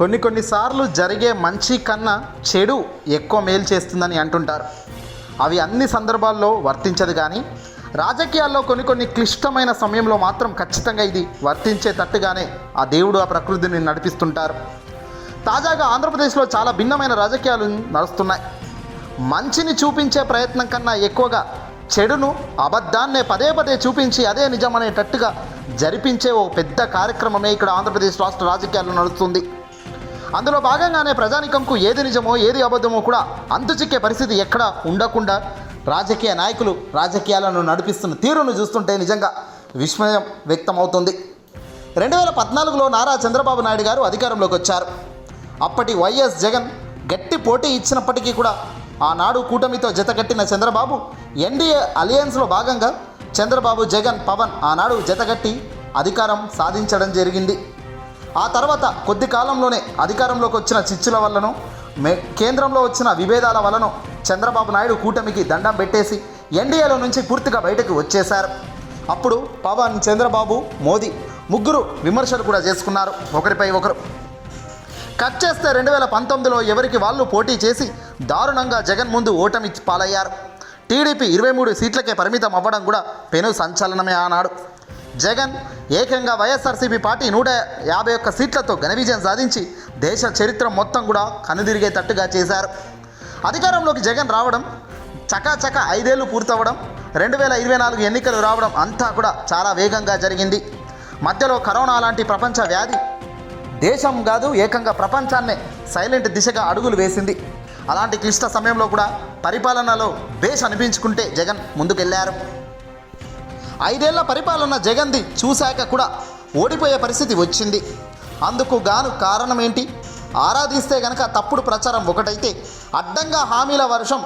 కొన్ని కొన్నిసార్లు జరిగే మంచి కన్నా చెడు ఎక్కువ మేలు చేస్తుందని అంటుంటారు. అవి అన్ని సందర్భాల్లో వర్తించదు కానీ రాజకీయాల్లో కొన్ని కొన్ని క్లిష్టమైన సమయంలో మాత్రం ఖచ్చితంగా ఇది వర్తించేటట్టుగానే ఆ దేవుడు ఆ ప్రకృతిని నడిపిస్తుంటారు. తాజాగా ఆంధ్రప్రదేశ్లో చాలా భిన్నమైన రాజకీయాలు నడుస్తున్నాయి. మంచిని చూపించే ప్రయత్నం కన్నా ఎక్కువగా చెడును అబద్ధాన్నే పదే పదే చూపించి అదే నిజమనేటట్టుగా జరిపించే ఓ పెద్ద కార్యక్రమమే ఇక్కడ ఆంధ్రప్రదేశ్ రాష్ట్ర రాజకీయాల్లో నడుస్తుంది. అందులో భాగంగానే ప్రజానికంకు ఏది నిజమో ఏది అబద్ధమో కూడా అంతు చిక్కే పరిస్థితి ఎక్కడ ఉండకుండా రాజకీయ నాయకులు రాజకీయాలను నడిపిస్తున్న తీరును చూస్తుంటే నిజంగా విస్మయం వ్యక్తమవుతుంది. రెండు వేల పద్నాలుగులో నారా చంద్రబాబు నాయుడు గారు అధికారంలోకి వచ్చారు. అప్పటి వైఎస్ జగన్ గట్టి పోటీ ఇచ్చినప్పటికీ కూడా ఆనాడు కూటమితో జతకట్టిన చంద్రబాబు ఎన్డీఏ అలయన్స్లో భాగంగా చంద్రబాబు జగన్ పవన్ ఆనాడు జతగట్టి అధికారం సాధించడం జరిగింది. ఆ తర్వాత కొద్ది కాలంలోనే అధికారంలోకి వచ్చిన చిచ్చుల వల్లనో మే కేంద్రంలో వచ్చిన విభేదాల వలనో చంద్రబాబు నాయుడు కూటమికి దండం పెట్టేసి ఎన్డీఏలో నుంచి పూర్తిగా బయటకు వచ్చేశారు. అప్పుడు పవన్ చంద్రబాబు మోదీ ముగ్గురు విమర్శలు కూడా చేసుకున్నారు. ఒకరిపై ఒకరు. కట్ చేస్తే రెండు వేల పంతొమ్మిదిలో ఎవరికి వాళ్ళు పోటీ చేసి దారుణంగా జగన్ ముందు ఓటమి పాలయ్యారు. టీడీపీ ఇరవై మూడు సీట్లకే పరిమితం అవ్వడం కూడా పెను సంచలనమే ఆనాడు. జగన్ ఏకంగా వైఎస్ఆర్సీపీ పార్టీ నూట యాభై ఒక్క సీట్లతో ఘన విజయం సాధించి దేశ చరిత్ర మొత్తం కూడా కనుదిరిగేటట్టుగా చేశారు. అధికారంలోకి జగన్ రావడం చకాచక ఐదేళ్ళు పూర్తవడం రెండు వేల ఇరవై నాలుగు ఎన్నికలు రావడం అంతా కూడా చాలా వేగంగా జరిగింది. మధ్యలో కరోనా లాంటి ప్రపంచ వ్యాధి దేశం కాదు ఏకంగా ప్రపంచాన్నే సైలెంట్ దిశగా అడుగులు వేసింది. అలాంటి క్లిష్ట సమయంలో కూడా పరిపాలనలో బేస్ అనిపించుకుంటే జగన్ ముందుకెళ్ళారు. ఐదేళ్ళ పరిపాలన జగన్ది చూశాక కూడా ఓడిపోయే పరిస్థితి వచ్చింది. అందుకు గాను కారణం ఏంటి ఆరాధిస్తే గనక తప్పుడు ప్రచారం ఒకటైతే అడ్డంగా హామీల వర్షం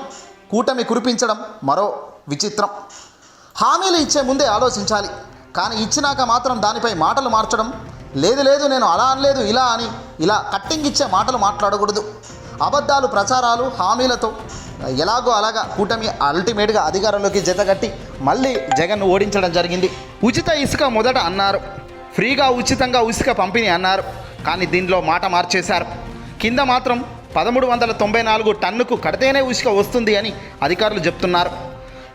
కూటమి కురిపించడం మరో విచిత్రం. హామీలు ఇచ్చే ముందే ఆలోచించాలి. కానీ ఇచ్చినాక మాత్రం దానిపై మాటలు మార్చడం లేదు లేదు నేను అలా అనలేదు ఇలా అని ఇలా కట్టింగ్ ఇచ్చే మాటలు మాట్లాడకూడదు. అబద్ధాలు ప్రచారాలు హామీలతో ఎలాగో అలాగా కూటమి అల్టిమేట్గా అధికారంలోకి జతగట్టి మళ్ళీ జగన్ ఓడించడం జరిగింది. ఉచిత ఇసుక మొదట అన్నారు. ఫ్రీగా ఉచితంగా ఇసుక పంపిణీ అన్నారు. కానీ దీనిలో మాట మార్చేశారు. కింద మాత్రం పదమూడు వందల తొంభై నాలుగు టన్నుకు కడితేనే ఉసుక వస్తుంది అని అధికారులు చెప్తున్నారు.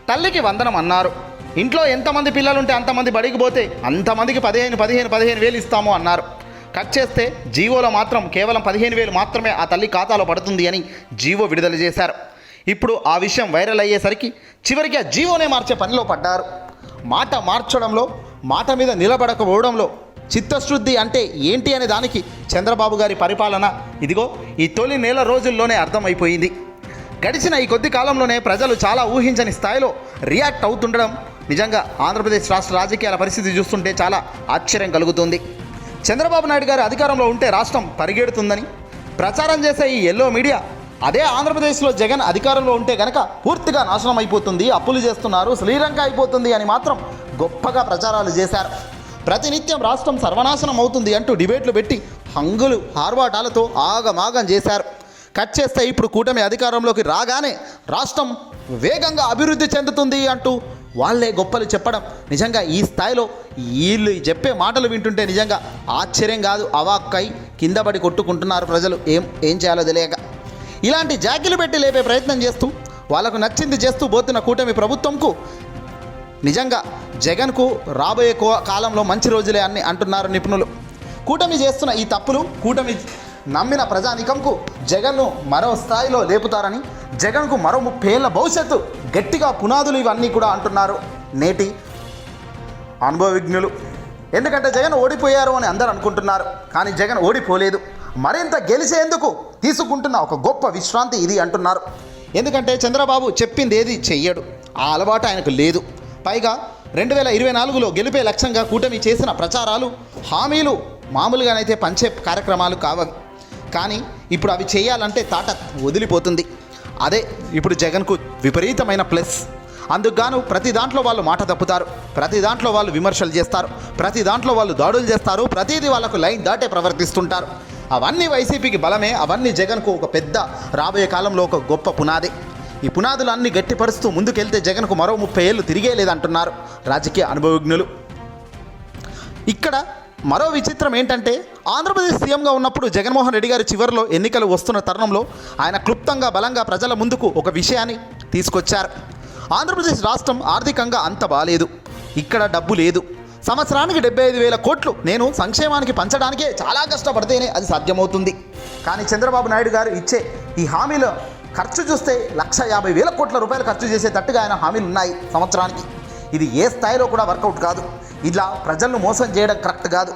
తల్లికి వందనం అన్నారు. ఇంట్లో ఎంతమంది పిల్లలుంటే అంతమంది బడికి పోతే అంతమందికి పదిహేను పదిహేను పదిహేను వేలు ఇస్తాము అన్నారు. కట్ చేస్తే జీవోలో మాత్రం కేవలం పదిహేను వేలు మాత్రమే ఆ తల్లి ఖాతాలో పడుతుంది అని జీవో విడుదల చేశారు. ఇప్పుడు ఆ విషయం వైరల్ అయ్యేసరికి చివరికి ఆ జీవోనే మార్చే పనిలో పడ్డారు. మాట మార్చడంలో మాట మీద నిలబడకపోవడంలో చిత్తశుద్ధి అంటే ఏంటి అనే దానికి చంద్రబాబు గారి పరిపాలన ఇదిగో ఈ తొలి నెల రోజుల్లోనే అర్థమైపోయింది. గడిచిన ఈ కొద్ది కాలంలోనే ప్రజలు చాలా ఊహించని స్థాయిలో రియాక్ట్ అవుతుండడం నిజంగా ఆంధ్రప్రదేశ్ రాష్ట్ర రాజకీయాల పరిస్థితి చూస్తుంటే చాలా ఆశ్చర్యం కలుగుతుంది. చంద్రబాబు నాయుడు గారు అధికారంలో ఉంటే రాష్ట్రం పరిగెడుతుందని ప్రచారం చేసే ఈ ఎల్లో మీడియా అదే ఆంధ్రప్రదేశ్లో జగన్ అధికారంలో ఉంటే కనుక పూర్తిగా నాశనం అయిపోతుంది అప్పులు చేస్తున్నారు శ్రీలంక అయిపోతుంది అని మాత్రం గొప్పగా ప్రచారాలు చేశారు. ప్రతినిత్యం రాష్ట్రం సర్వనాశనం అవుతుంది అంటూ డిబేట్లు పెట్టి హంగులు హార్వాటాలతో ఆగమాగం చేశారు. కట్ చేస్తే ఇప్పుడు కూటమి అధికారంలోకి రాగానే రాష్ట్రం వేగంగా అభివృద్ధి చెందుతుంది అంటూ వాళ్ళే గొప్పలు చెప్పడం నిజంగా ఈ స్థాయిలో వీళ్ళు చెప్పే మాటలు వింటుంటే నిజంగా ఆశ్చర్యం కాదు అవాక్కై కింద పడి కొట్టుకుంటున్నారు ప్రజలు. ఏం ఏం చేయాలో తెలియక. ఇలాంటి జాకిలు పెట్టి లేపే ప్రయత్నం చేస్తూ వాళ్ళకు నచ్చింది చేస్తూ పోతున్న కూటమి ప్రభుత్వంకు నిజంగా జగన్కు రాబోయే కాలంలో మంచి రోజులే అని అంటున్నారు నిపుణులు. కూటమి చేస్తున్న ఈ తప్పులు కూటమి నమ్మిన ప్రజానికంకు జగన్ను మరో స్థాయిలో లేపుతారని జగన్కు మరో ముప్పై భవిష్యత్తు గట్టిగా పునాదులు ఇవన్నీ కూడా అంటున్నారు నేటి అనుభవజ్ఞులు. ఎందుకంటే జగన్ ఓడిపోయారు అని అందరూ అనుకుంటున్నారు కానీ జగన్ ఓడిపోలేదు. మరింత గెలిచేందుకు తీసుకుంటున్న ఒక గొప్ప విశ్రాంతి ఇది అంటున్నారు. ఎందుకంటే చంద్రబాబు చెప్పింది ఏది చెయ్యడు. ఆ అలవాటు ఆయనకు లేదు. పైగా రెండు వేల ఇరవై నాలుగులో గెలిపే లక్ష్యంగా కూటమి చేసిన ప్రచారాలు హామీలు మామూలుగానైతే పంచే కార్యక్రమాలు కావవి కానీ ఇప్పుడు అవి చేయాలంటే తాట వదిలిపోతుంది. అదే ఇప్పుడు జగన్కు విపరీతమైన ప్లస్. అందుకుగాను ప్రతి దాంట్లో వాళ్ళు మాట తప్పుతారు. ప్రతి దాంట్లో వాళ్ళు విమర్శలు చేస్తారు. ప్రతి దాంట్లో వాళ్ళు దాడులు చేస్తారు. ప్రతిదీ వాళ్ళకు లైన్ దాటే ప్రవర్తిస్తుంటారు. అవన్నీ వైసీపీకి బలమే. అవన్నీ జగన్కు ఒక పెద్ద రాబోయే కాలంలో ఒక గొప్ప పునాది. ఈ పునాదులన్నీ గట్టిపరుస్తూ ముందుకెళ్తే జగన్కు మరో ముప్పై ఏళ్ళు తిరిగే లేదంటున్నారు రాజకీయ అనుభవజ్ఞులు. ఇక్కడ మరో విచిత్రం ఏంటంటే ఆంధ్రప్రదేశ్ సీఎంగా ఉన్నప్పుడు జగన్మోహన్ రెడ్డి గారి చివరిలో ఎన్నికలు వస్తున్న తరుణంలో ఆయన క్లుప్తంగా బలంగా ప్రజల ముందుకు ఒక విషయాన్ని తీసుకొచ్చారు. ఆంధ్రప్రదేశ్ రాష్ట్రం ఆర్థికంగా అంత బాలేదు. ఇక్కడ డబ్బు లేదు. సంవత్సరానికి డెబ్బై ఐదు వేల కోట్లు నేను సంక్షేమానికి పంచడానికే చాలా కష్టపడితేనే అది సాధ్యమవుతుంది. కానీ చంద్రబాబు నాయుడు గారు ఇచ్చే ఈ హామీలో ఖర్చు చూస్తే లక్ష యాభై వేల కోట్ల రూపాయలు ఖర్చు చేసేటట్టుగా ఆయన హామీలు ఉన్నాయి సంవత్సరానికి. ఇది ఏ స్థాయిలో కూడా వర్కౌట్ కాదు. ఇలా ప్రజలను మోసం చేయడం కరెక్ట్ కాదు.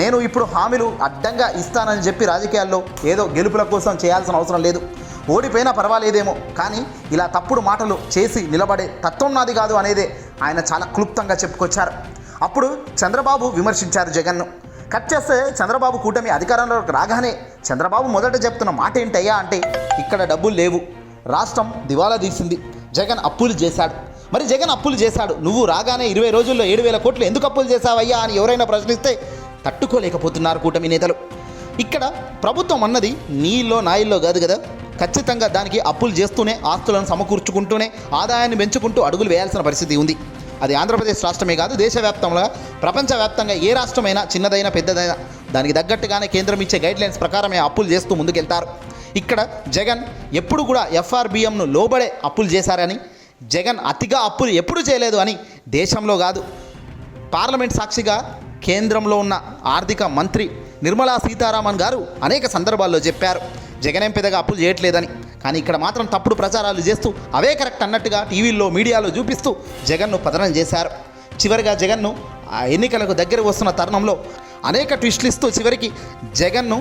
నేను ఇప్పుడు హామీలు అడ్డంగా ఇస్తానని చెప్పి రాజకీయాల్లో ఏదో గెలుపుల కోసం చేయాల్సిన అవసరం లేదు. ఓడిపోయినా పర్వాలేదేమో. కానీ ఇలా తప్పుడు మాటలు చేసి నిలబడే తత్వం నాది కాదు అనేదే ఆయన చాలా క్లుప్తంగా చెప్పుకొచ్చారు. అప్పుడు చంద్రబాబు విమర్శించారు జగన్ను. కట్ చేస్తే చంద్రబాబు కూటమి అధికారంలోకి రాగానే చంద్రబాబు మొదట చెప్తున్న మాట ఏంటయ్యా అంటే ఇక్కడ డబ్బులు లేవు. రాష్ట్రం దివాలా తీసింది. జగన్ అప్పులు చేశాడు. మరి జగన్ అప్పులు చేశాడు. నువ్వు రాగానే ఇరవై రోజుల్లో ఏడు వేల కోట్లు ఎందుకు అప్పులు చేశావయ్యా? అని ఎవరైనా ప్రశ్నిస్తే తట్టుకోలేకపోతున్నారు కూటమి నేతలు. ఇక్కడ ప్రభుత్వం అన్నది నీళ్ళో నాయిల్లో కాదు కదా. ఖచ్చితంగా దానికి అప్పులు చేస్తూనే ఆస్తులను సమకూర్చుకుంటూనే ఆదాయాన్ని పెంచుకుంటూ అడుగులు వేయాల్సిన పరిస్థితి ఉంది. అది ఆంధ్రప్రదేశ్ రాష్ట్రమే కాదు దేశవ్యాప్తంగా ప్రపంచవ్యాప్తంగా ఏ రాష్ట్రమైనా చిన్నదైనా పెద్దదైనా దానికి తగ్గట్టుగానే కేంద్రం ఇచ్చే గైడ్లైన్స్ ప్రకారమే అప్పులు చేస్తూ ముందుకెళ్తారు. ఇక్కడ జగన్ ఎప్పుడు కూడా ఎఫ్ఆర్బిఎంను లోబడే అప్పులు చేశారని జగన్ అతిగా అప్పులు ఎప్పుడు చేయలేదు అని దేశంలో కాదు పార్లమెంట్ సాక్షిగా కేంద్రంలో ఉన్న ఆర్థిక మంత్రి నిర్మలా సీతారామన్ గారు అనేక సందర్భాల్లో చెప్పారు. జగన్ ఏం పెద్దగా అప్పులు చేయట్లేదని. కానీ ఇక్కడ మాత్రం తప్పుడు ప్రచారాలు చేస్తూ అవే కరెక్ట్ అన్నట్టుగా టీవీల్లో మీడియాలో చూపిస్తూ జగన్ను పతనం చేశారు. చివరిగా జగన్ను ఆ ఎన్నికలకు దగ్గర వస్తున్న తరుణంలో అనేక ట్విస్టులు ఇస్తూ చివరికి జగన్ను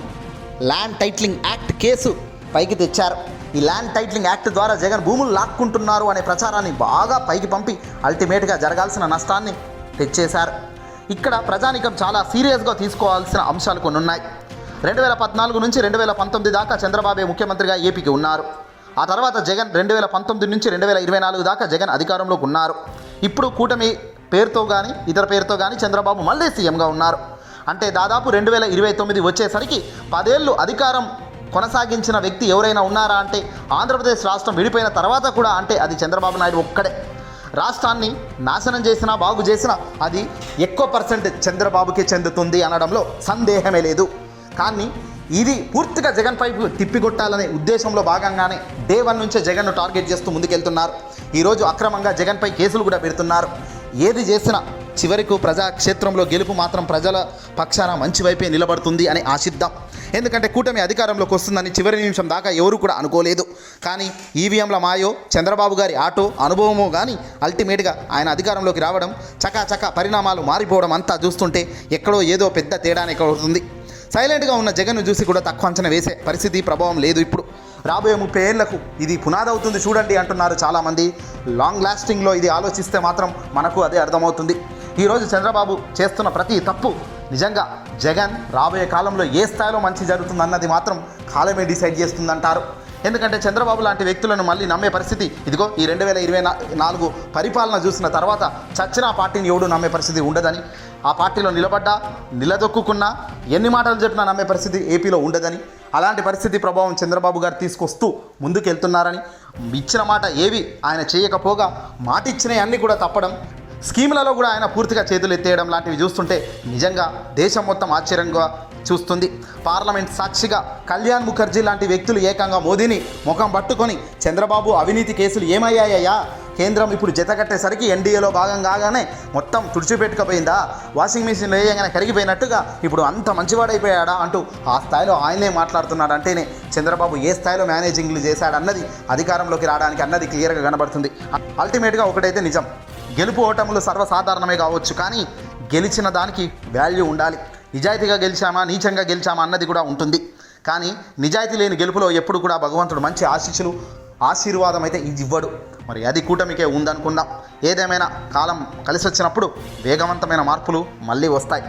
ల్యాండ్ టైట్లింగ్ యాక్ట్ కేసు పైకి తెచ్చారు. ఈ ల్యాండ్ టైట్లింగ్ యాక్ట్ ద్వారా జగన్ భూములు లాక్కుంటున్నారు అనే ప్రచారాన్ని బాగా పైకి పంపి అల్టిమేట్గా జరగాల్సిన నష్టాన్ని తెచ్చేశారు. ఇక్కడ ప్రజానికం చాలా సీరియస్గా తీసుకోవాల్సిన అంశాలు కొన్ని ఉన్నాయి రెండు వేల పద్నాలుగు నుంచి రెండు వేల పంతొమ్మిది దాకా చంద్రబాబే ముఖ్యమంత్రిగా ఏపీకి ఉన్నారు. ఆ తర్వాత జగన్ రెండు వేల పంతొమ్మిది నుంచి రెండు వేల ఇరవై నాలుగు దాకా జగన్ అధికారంలోకి ఉన్నారు. ఇప్పుడు కూటమి పేరుతో కానీ ఇతర పేరుతో కానీ చంద్రబాబు మళ్ళీ సీఎంగా ఉన్నారు. అంటే దాదాపు రెండు వేల ఇరవై తొమ్మిది వచ్చేసరికి పదేళ్ళు అధికారం కొనసాగించిన వ్యక్తి ఎవరైనా ఉన్నారా అంటే ఆంధ్రప్రదేశ్ రాష్ట్రం విడిపోయిన తర్వాత కూడా అంటే అది చంద్రబాబు నాయుడు ఒక్కడే. రాష్ట్రాన్ని నాశనం చేసినా బాగు చేసినా అది ఎక్కువ పర్సెంట్ చంద్రబాబుకి చెందుతుంది అనడంలో సందేహమే లేదు. కానీ ఇది పూర్తిగా జగన్ పైపు తిప్పికొట్టాలనే ఉద్దేశంలో భాగంగానే డే వన్ నుంచే జగన్ను టార్గెట్ చేస్తూ ముందుకెళ్తున్నారు. ఈరోజు అక్రమంగా జగన్పై కేసులు కూడా పెడుతున్నారు. ఏది చేసినా చివరకు ప్రజాక్షేత్రంలో గెలుపు మాత్రం ప్రజల పక్షాన మంచి వైపే నిలబడుతుంది అని ఆశిద్దాం. ఎందుకంటే కూటమి అధికారంలోకి వస్తుందని చివరి నిమిషం దాకా ఎవరు కూడా అనుకోలేదు. కానీ ఈవీఎంల మాయో చంద్రబాబు గారి ఆటో అనుభవమో కానీ అల్టిమేట్గా ఆయన అధికారంలోకి రావడం చకాచక పరిణామాలు మారిపోవడం అంతా చూస్తుంటే ఎక్కడో ఏదో పెద్ద తేడానే అవుతుంది సైలెంట్గా ఉన్న జగన్ను చూసి కూడా తక్కువ అంచనా వేసే పరిస్థితి ప్రభావం లేదు ఇప్పుడు. రాబోయే ముప్పై ఏళ్ళకు ఇది పునాది అవుతుంది చూడండి అంటున్నారు చాలామంది. లాంగ్ లాస్టింగ్లో ఇది ఆలోచిస్తే మాత్రం మనకు అదే అర్థమవుతుంది. ఈరోజు చంద్రబాబు చేస్తున్న ప్రతి తప్పు నిజంగా జగన్ రాబోయే కాలంలో ఏ స్థాయిలో మంచి జరుగుతుంది అన్నది మాత్రం కాలమే డిసైడ్ చేస్తుందంటారు. ఎందుకంటే చంద్రబాబు లాంటి వ్యక్తులను మళ్ళీ నమ్మే పరిస్థితి ఇదిగో ఈ రెండు వేల ఇరవై నాలుగు పరిపాలన చూసిన తర్వాత చచ్చిన పార్టీని ఎవడు నమ్మే పరిస్థితి ఉండదని. ఆ పార్టీలో నిలబడ్డా నిలదొక్కున్నా ఎన్ని మాటలు చెప్పినా నమ్మే పరిస్థితి ఏపీలో ఉండదని అలాంటి పరిస్థితి ప్రభావం చంద్రబాబు గారు తీసుకొస్తూ ముందుకెళ్తున్నారని ఇచ్చిన మాట ఏవి ఆయన చేయకపోగా మాట ఇచ్చినవి అన్నీ కూడా తప్పడం స్కీములలో కూడా ఆయన పూర్తిగా చేతులు ఎత్తేయడం లాంటివి చూస్తుంటే నిజంగా దేశం మొత్తం ఆశ్చర్యంగా చూస్తుంది. పార్లమెంట్ సాక్షిగా కళ్యాణ్ ముఖర్జీ లాంటి వ్యక్తులు ఏకంగా మోదీని ముఖం పట్టుకొని చంద్రబాబు అవినీతి కేసులు ఏమయ్యాయ్యా కేంద్రం ఇప్పుడు జతకట్టేసరికి ఎన్డీఏలో భాగం కాగానే మొత్తం తుడిచిపెట్టుకపోయిందా? వాషింగ్ మిషన్ వేయగానే కరిగిపోయినట్టుగా ఇప్పుడు అంత మంచివాడైపోయాడా అంటూ ఆ స్థాయిలో ఆయనే మాట్లాడుతున్నాడు అంటేనే చంద్రబాబు ఏ స్థాయిలో మేనేజింగ్లు చేశాడన్నది అధికారంలోకి రావడానికి అన్నది క్లియర్గా కనబడుతుంది. అల్టిమేట్గా ఒకటైతే నిజం. గెలుపు ఓటములు సర్వసాధారణమే కావచ్చు కానీ గెలిచిన దానికి వాల్యూ ఉండాలి. నిజాయితీగా గెలిచామా నీచంగా గెలిచామా అన్నది కూడా ఉంటుంది. కానీ నిజాయితీ లేని గెలుపులో ఎప్పుడు కూడా భగవంతుడు మంచి ఆశీస్సులు ఆశీర్వాదం అయితే ఇది ఇవ్వడు. మరి అది కూటమికే ఉందనుకుందాం. ఏదేమైనా కాలం కలిసి వచ్చినప్పుడు వేగవంతమైన మార్పులు మళ్ళీ వస్తాయి.